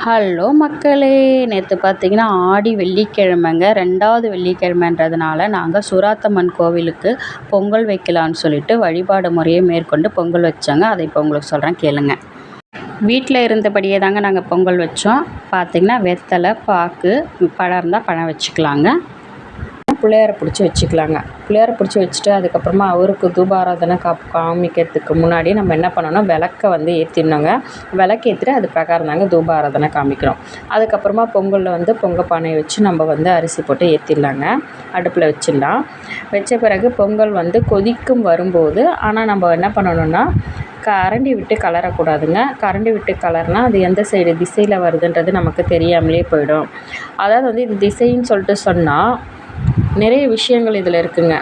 Hello மக்களே நேற்று பார்த்தீங்கன்னா ஆடி வெள்ளிக்கிழமைங்க. ரெண்டாவது வெள்ளிக்கிழமைன்றதுனால நாங்கள் சுராத்தம்மன் கோவிலுக்கு பொங்கல் வைக்கலான்னு சொல்லிட்டு வழிபாடு முறையை மேற்கொண்டு பொங்கல் வச்சோங்க. அதை இப்போ உங்களுக்கு சொல்கிறேன் கேளுங்க. வீட்டில் இருந்தபடியே தாங்க நாங்கள் பொங்கல் வச்சோம். பார்த்திங்கன்னா வெத்தலை பாக்கு பழம் இருந்தால் பழம் வச்சுக்கலாங்க. பிள்ளையார பிடிச்சி வச்சுக்கலாங்க. பிள்ளையார பிடிச்சி வச்சுட்டு அதுக்கப்புறமா அவருக்கு தூபாராதனை காப் காமிக்கிறதுக்கு முன்னாடி நம்ம என்ன பண்ணணும்? விளக்க வந்து ஏற்றிடணுங்க விளக்கு ஏற்றிட்டு அது பிரகாரம் தாங்க தூபாராதனை காமிக்கிறோம். அதுக்கப்புறமா பொங்கலில் வந்து பொங்கல் பானையை வச்சு நம்ம வந்து அரிசி போட்டு ஏற்றிடலாங்க அடுப்பில் வச்சிடலாம். வச்ச பிறகு பொங்கல் வந்து கொதிக்கும் வரும்போது ஆனால் நம்ம என்ன பண்ணணும்னா கரண்டி விட்டு கலரக்கூடாதுங்க. கரண்டி விட்டு கலர்னால் அது எந்த சைடு திசையில் வருதுன்றது நமக்கு தெரியாமலே போயிடும். அதாவது வந்து இது திசைன்னு சொல்லிட்டு சொன்னால் நிறைய விஷயங்கள் இதில் இருக்குங்க.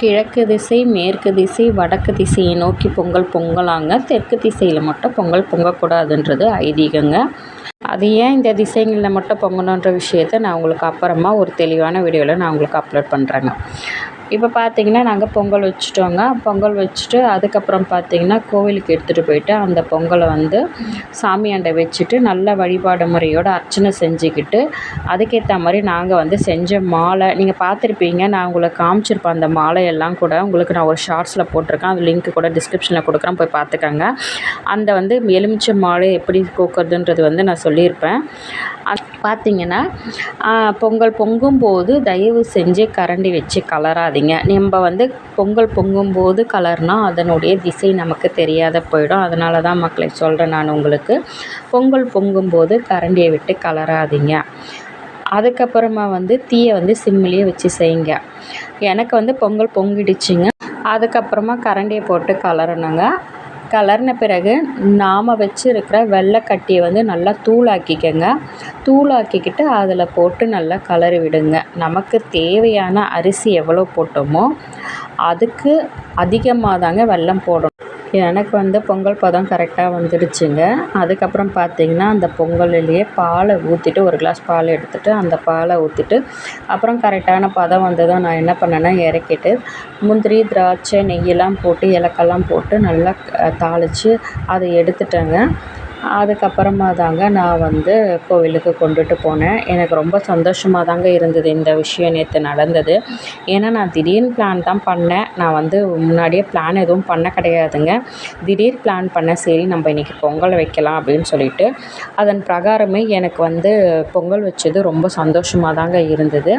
கிழக்கு திசை மேற்கு திசை வடக்கு திசையை நோக்கி பொங்கல் பொங்கலாங்க. தெற்கு திசையில் மட்டும் பொங்கல் பொங்கக்கூடாதுன்றது ஐதீகங்க. அது ஏன் இந்த திசைங்களில் மட்டும் பொங்கணுன்ற விஷயத்த நான் உங்களுக்கு அப்புறமா ஒரு தெளிவான வீடியோவில் நான் உங்களுக்கு அப்லோட் பண்ணுறேங்க இப்போ பார்த்தீங்கன்னா நாங்கள் பொங்கல் வச்சுட்டோங்க. பொங்கல் வச்சுட்டு அதுக்கப்புறம் பார்த்தீங்கன்னா கோவிலுக்கு எடுத்துகிட்டு போயிட்டு அந்த பொங்கலை வந்து சாமியாண்ட வச்சுட்டு நல்ல வழிபாடு முறையோடு அர்ச்சனை செஞ்சுக்கிட்டு அதுக்கேற்ற மாதிரி நாங்கள் வந்து செஞ்ச மாலை நீங்கள் பார்த்துருப்பீங்க நான் உங்களுக்கு காமிச்சிருப்பேன் அந்த மாலையெல்லாம் கூட. உங்களுக்கு நான் ஒரு ஷார்ட்ஸில் போட்டிருக்கேன். அது லிங்க் கூட டிஸ்கிரிப்ஷனில் கொடுக்குறேன். போய் பார்த்துக்கோங்க. அந்த வந்து எலுமிச்சை மாலை எப்படி கோக்கிறதுன்றது வந்து நான் சொல்லியிருப்பேன். பார்த்தீங்கன்னா பொங்கல் பொங்கும்போது தயவு செஞ்சு கரண்டி வச்சு கலராதீங்க. நம்ம வந்து பொங்கல் பொங்கும்போது கலர்னால் அதனுடைய திசை நமக்கு தெரியாத போயிடும். அதனால தான் மக்களை சொல்கிறேன் நான் உங்களுக்கு. பொங்கல் பொங்கும்போது கரண்டியை விட்டு கலராதீங்க. அதுக்கப்புறமா வந்து தீயை வந்து சிம்மிலேயே வச்சு செய்யுங்க. எனக்கு வந்து பொங்கல் பொங்கிடுச்சுங்க. அதுக்கப்புறமா கரண்டியை போட்டு கலரணுங்க. கலர்ன பிறகு நாம் வச்சுருக்கிற வெள்ளைக்கட்டியை வந்து நல்லா தூளாக்கிக்கங்க. தூளாக்கிக்கிட்டு அதில் போட்டு நல்லா கலரி விடுங்க. நமக்கு தேவையான அரிசி எவ்வளோ போட்டோமோ அதுக்கு அதிகமாக தாங்க வெல்லம் போடணும். எனக்கு வந்து பொங்கல் பதம் கரெக்டாக வந்துடுச்சுங்க. அதுக்கப்புறம் பார்த்திங்கன்னா அந்த பொங்கல்லையே பாலை ஊற்றிட்டு ஒரு கிளாஸ் பால் எடுத்துகிட்டு அந்த பாலை ஊற்றிட்டு அப்புறம் கரெக்டான பதம் வந்ததும் நான் என்ன பண்ணேன்னா இறக்கிட்டு முந்திரி திராட்சை நெய்யெல்லாம் போட்டு ஏலக்காய்லாம் போட்டு நல்லா தாளித்து அதை எடுத்துட்டேங்க. அதுக்கப்புறமா தாங்க நான் வந்து கோவிலுக்கு கொண்டுட்டு போனேன். எனக்கு ரொம்ப சந்தோஷமாக தாங்க இருந்தது இந்த விஷயம் நேற்று நடந்தது. ஏன்னா நான் திடீர்னு பிளான் தான் பண்ணேன். நான் வந்து முன்னாடியே பிளான் எதுவும் பண்ண கிடையாதுங்க. திடீர் பிளான் பண்ண சரி நம்ம இன்றைக்கி பொங்கல் வைக்கலாம் அப்படின்னு சொல்லிட்டு அதன் பிரகாரமே எனக்கு வந்து பொங்கல் வச்சது ரொம்ப சந்தோஷமாக தாங்க இருந்தது.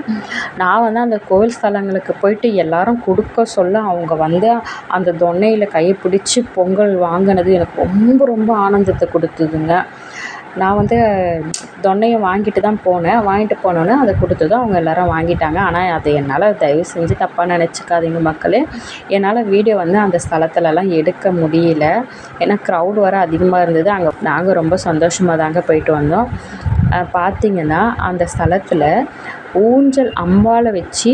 நான் வந்து அந்த கோவில் ஸ்தலங்களுக்கு போயிட்டு எல்லாரும் கொடுக்க சொல்ல அவங்க வந்து அந்த தொன்னையில் கையை பிடிச்சி பொங்கல் வாங்கினது எனக்கு ரொம்ப ரொம்ப ஆனந்தத்தை கொடுத்து கொடுத்ததுங்க. நான் வந்து தொன்னையை வாங்கிட்டு தான் போனேன். வாங்கிட்டு போனோன்னே அதை கொடுத்ததும் அவங்க எல்லோரும் வாங்கிட்டாங்க. ஆனால் அதை என்னால் தயவு செஞ்சு தப்பாக நினச்சிக்காதீங்க மக்களே. என்னால் வீடியோ வந்து அந்த ஸ்தலத்துலலாம் எடுக்க முடியல. ஏன்னா க்ரௌட் வர அதிகமாக இருந்தது. அங்கே நாங்கள் ரொம்ப சந்தோஷமாக தாங்க போயிட்டு வந்தோம். பார்த்திங்கன்னா அந்த ஸ்தலத்தில் ஊஞ்சல் அம்பாவை வச்சு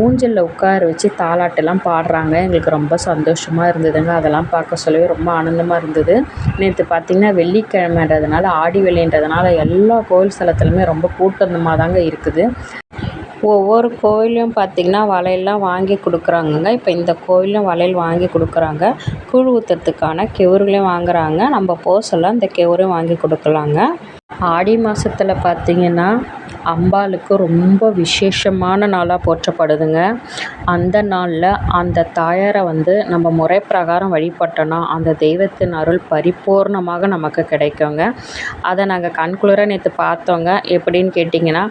ஊஞ்சலில் உட்கார வச்சு தாலாட்டெல்லாம் பாடுறாங்க. எங்களுக்கு ரொம்ப சந்தோஷமாக இருந்ததுங்க. அதெல்லாம் பார்க்க சொல்லவே ரொம்ப ஆனந்தமாக இருந்தது. நேற்று பார்த்திங்கன்னா வெள்ளிக்கிழமைன்றதுனால ஆடி வெள்ளின்றதுனால எல்லா கோவில் ஸ்தலத்துலையுமே ரொம்ப கூட்டந்தமாக தாங்க இருக்குது. ஒவ்வொரு கோயிலையும் பார்த்திங்கன்னா வளையல்லாம் வாங்கி கொடுக்குறாங்கங்க. இப்போ இந்த கோயிலும் வளையல் வாங்கி கொடுக்குறாங்க. கூழ் ஊற்றுறதுக்கான கெவுருகளையும் வாங்குறாங்க. நம்ம போசெல்லாம் இந்த கெவுரையும் வாங்கி கொடுக்கலாங்க. ஆடி மாதத்தில் பார்த்திங்கன்னா அம்பாளுக்கு ரொம்ப விசேஷமான நாளாக போற்றப்படுதுங்க. அந்த நாளில் அந்த தாயாரை வந்து நம்ம முறை பிரகாரம் வழிபட்டோன்னா அந்த தெய்வத்தின் அருள் பரிபூர்ணமாக நமக்கு கிடைக்குங்க. அதை நாங்கள் கண்குளிர நேற்று பார்த்தோங்க. எப்படின்னு கேட்டிங்கன்னா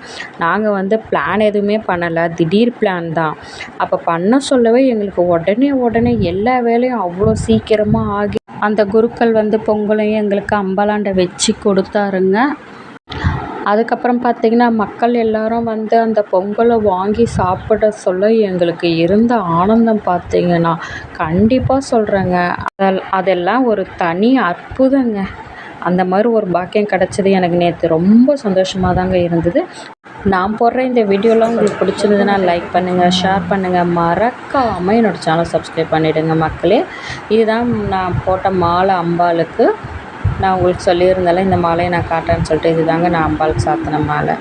நாங்கள் வந்து பிளான் எதுவுமே பண்ணலை. திடீர் பிளான் தான். அப்போ பண்ண சொல்லவே எங்களுக்கு உடனே உடனே எல்லா வேலையும் அவ்வளோ சீக்கிரமாக ஆகி அந்த குருக்கள் வந்து பொங்கலையும் எங்களுக்கு அம்பாளாண்ட வச்சு கொடுத்தாருங்க. அதுக்கப்புறம் பார்த்திங்கன்னா மக்கள் எல்லோரும் வந்து அந்த பொங்கலை வாங்கி சாப்பிட சொல்ல எங்களுக்கு இருந்த ஆனந்தம் பார்த்திங்கன்னா கண்டிப்பாக சொல்கிறேங்க அதெல் அதெல்லாம் ஒரு தனி அற்புதங்க. அந்த மாதிரி ஒரு பாக்கியம் கிடச்சது எனக்கு நேற்று ரொம்ப சந்தோஷமாக தாங்க இருந்தது. நான் போடுற இந்த வீடியோலாம் உங்களுக்கு பிடிச்சிருந்ததுன்னா லைக் பண்ணுங்கள் ஷேர் பண்ணுங்கள் மறக்காமல் என்னோடய சேனல் சப்ஸ்கிரைப் பண்ணிவிடுங்க மக்களே. இதுதான் நான் போட்ட மாலை அம்பாளுக்கு. நான் உங்களுக்கு சொல்லியிருந்தேன்ல இந்த மாலையை நான் காட்டுறேன்னு சொல்லிட்டு இது தாங்க நான் அம்பாளுக்கு சாத்தின மாலை.